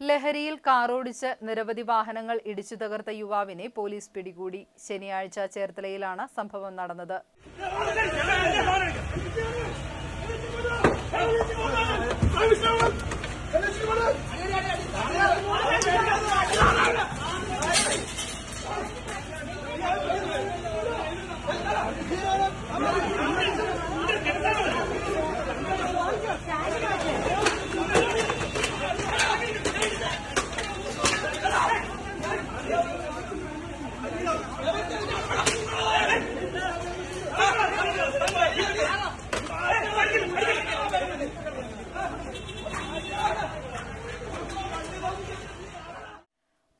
ലഹരിയിൽ കാറോടിച്ച് നിരവധി വാഹനങ്ങൾ ഇടിച്ചു തകർത്ത യുവാവിനെ പോലീസ് പിടികൂടി. ശനിയാഴ്ച ചേർത്തലയിലാണ് സംഭവം നടന്നത്.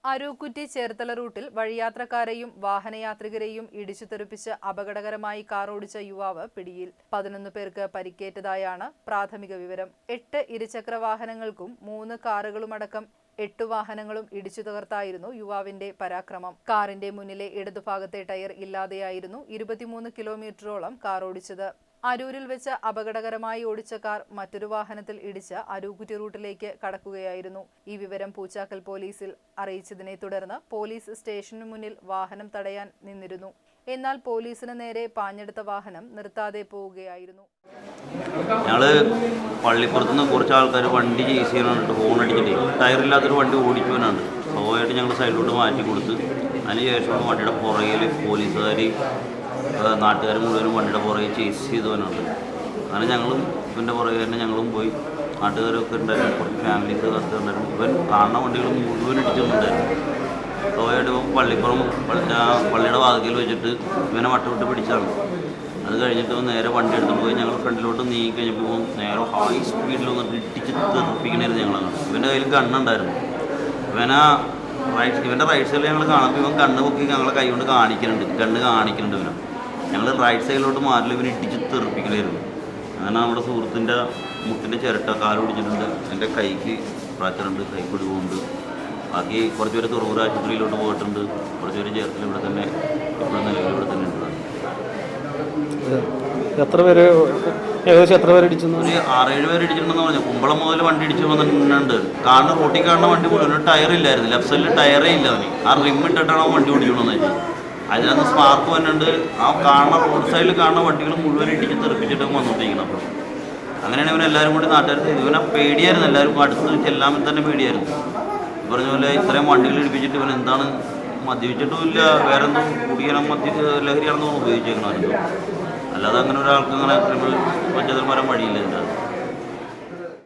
അരൂക്കുറ്റി ചേർത്തല റൂട്ടിൽ വഴിയാത്രക്കാരെയും വാഹനയാത്രികരെയും ഇടിച്ചു തെറിപ്പിച്ച് അപകടകരമായി കാർ ഓടിച്ച യുവാവ് പിടിയിൽ. പതിനൊന്ന് പേർക്ക് പരിക്കേറ്റതായാണ് പ്രാഥമിക വിവരം. എട്ട് ഇരുചക്ര വാഹനങ്ങൾക്കും മൂന്ന് കാറുകളുമടക്കം എട്ട് വാഹനങ്ങളും ഇടിച്ചു തകർത്തായിരുന്നു യുവാവിന്റെ പരാക്രമം. കാറിന്റെ മുന്നിലെ ഇടതുഭാഗത്തെ ടയർ ഇല്ലാതെയായിരുന്നു ഇരുപത്തിമൂന്ന് കിലോമീറ്ററോളം കാർ ഓടിച്ചത് അരൂരിൽ വെച്ച് അപകടകരമായി ഓടിച്ച കാർ മറ്റൊരു വാഹനത്തിൽ ഇടിച്ച് അരൂക്കുറ്റി റൂട്ടിലേക്ക് കടക്കുകയായിരുന്നു. ഈ വിവരം പൂച്ചാക്കൽ പോലീസിൽ അറിയിച്ചതിനെ തുടർന്ന് പോലീസ് സ്റ്റേഷനു മുന്നിൽ വാഹനം തടയാൻ നിന്നിരുന്നു. എന്നാൽ പോലീസിന് നേരെ പാഞ്ഞെടുത്ത വാഹനം നിർത്താതെ പോവുകയായിരുന്നു. നിന്ന് കുറച്ച് ആൾക്കാർ വണ്ടി ചെയ്യാനായിട്ട് ഹോൺ അടിച്ചിട്ട് ടയറില്ലാത്തൊരു വണ്ടി ഓടിക്കുവാനാണ്. സ്വാഭാവികമായിട്ട് ഞങ്ങൾ സൈഡിലോട്ട് മാറ്റി കൊടുത്ത്. അതിനുശേഷം വണ്ടിയുടെ പുറകിൽ പോലീസുകാർ നാട്ടുകാർ മുഴുവനും വണ്ടിയുടെ പുറകെ ചേസ് ചെയ്തവനുണ്ട് അങ്ങനെ ഞങ്ങളും ഇവന്റെ പുറകെ തന്നെ ഞങ്ങളും പോയി. നാട്ടുകാരൊക്കെ ഉണ്ടായിരുന്നു. കുറച്ച് ഫാമിലിക്ക് കത്ത് ഉണ്ടായിരുന്നു ഇവൻ കാണുന്ന വണ്ടികൾ മുഴുവൻ ഇടിച്ചിട്ടുണ്ടായിരുന്നു ടോയായിട്ട് ഇപ്പോൾ പള്ളിപ്പുറം പള്ളിയുടെ വാതിക്കൽ വെച്ചിട്ട് ഇവനെ വട്ടവിട്ട് പിടിച്ചാണ് അത് കഴിഞ്ഞിട്ട് നേരെ വണ്ടി എടുത്തുകൊണ്ട് പോയി. ഞങ്ങൾ ഫ്രണ്ടിലോട്ട് നീങ്ങി കഴിഞ്ഞപ്പോൾ നേരെ ഹൈ സ്പീഡിൽ വന്നിട്ട് ഇടിച്ച് തെറിപ്പിക്കണായിരുന്നു ഞങ്ങളാണ് ഇവന്റെ കയ്യിൽ കണ്ണുണ്ടായിരുന്നു ഇവനാ റൈറ്റ് ഇവന്റെ റൈറ്റ് സൈഡിൽ ഞങ്ങൾ കാണുമ്പോൾ ഇവൻ കണ്ണ് പൊക്കി ഞങ്ങളെ കൈ കൊണ്ട് കാണിക്കുന്നുണ്ട് കണ്ണ് കാണിക്കുന്നുണ്ട് ഇവനെ. ഞങ്ങൾ റൈറ്റ് സൈഡിലോട്ട് മാറില്ല ഇവനെ ഇടിച്ച് തെറിപ്പിക്കലായിരുന്നു. അങ്ങനെ നമ്മുടെ സുഹൃത്തിന്റെ മുട്ടിന്റെ ചിരട്ട കാൽ പിടിച്ചിട്ടുണ്ട്. എന്റെ കൈക്ക് ഫ്രാക്ചറുണ്ട് കൈ പോകുന്നുണ്ട് ബാക്കി കുറച്ച് പേര് തുറവൂർ ആശുപത്രിയിലോട്ട് പോയിട്ടുണ്ട്. കുറച്ച് പേര് ചേർത്തിൽ ഇവിടെ തന്നെ ഇപ്പോഴും നിലവിൽ ഇവിടെ തന്നെ ഉണ്ട്. എത്ര പേര് ഏകദേശം എത്ര പേര് ഇടിച്ചെന്ന് ഒരു ആറേഴ് പേര് ഇടിച്ചിട്ടുണ്ടെന്ന് പറഞ്ഞു. കുമ്പളം മുതൽ വണ്ടി ഇടിച്ചു വന്നിട്ടുണ്ട്. കാണുന്ന റോട്ടിൽ കാണുന്ന വണ്ടി മുഴുവൻ ടയർ ഇല്ലായിരുന്നു. ലെഫ്റ്റ് സൈഡിൽ ടയറേ ഇല്ല അവന്. ആ റിം ഇട്ടിട്ടാണ് വണ്ടി ഓടിക്കണമെന്ന് വെച്ചാൽ അതിനകത്ത് സ്പാർക്ക് വന്നിട്ട് ആ കാണുന്ന റോഡ് സൈഡിൽ കാണുന്ന വണ്ടികൾ മുഴുവൻ ഇടിച്ച് തെറിപ്പിച്ചിട്ട് വന്നുകൊണ്ടിരിക്കണം അങ്ങനെയാണ് ഇവൻ എല്ലാവരും കൂടി നാട്ടുകാർ ഇവനെ പേടിയായിരുന്നു. എല്ലാവരും അടുത്ത് ചെല്ലാൻ തന്നെ പേടിയായിരുന്നു. പറഞ്ഞ പോലെ ഇത്രയും വണ്ടികൾ ഇടിപ്പിച്ചിട്ട് ഇവൻ എന്താണ് മദ്യപിച്ചിട്ടും ഇല്ല വേറെ എന്തോ കുടിക്കണം മദ്യ ലഹരിയാണെന്നോ ഉപയോഗിച്ചേക്കണമായിരുന്നു അല്ലാതെ അങ്ങനെ ഒരാൾക്ക് അങ്ങനെ ക്രിമിനൽ പഞ്ചായത്തിൽ വരാൻ വഴിയില്ല അകത്ത്.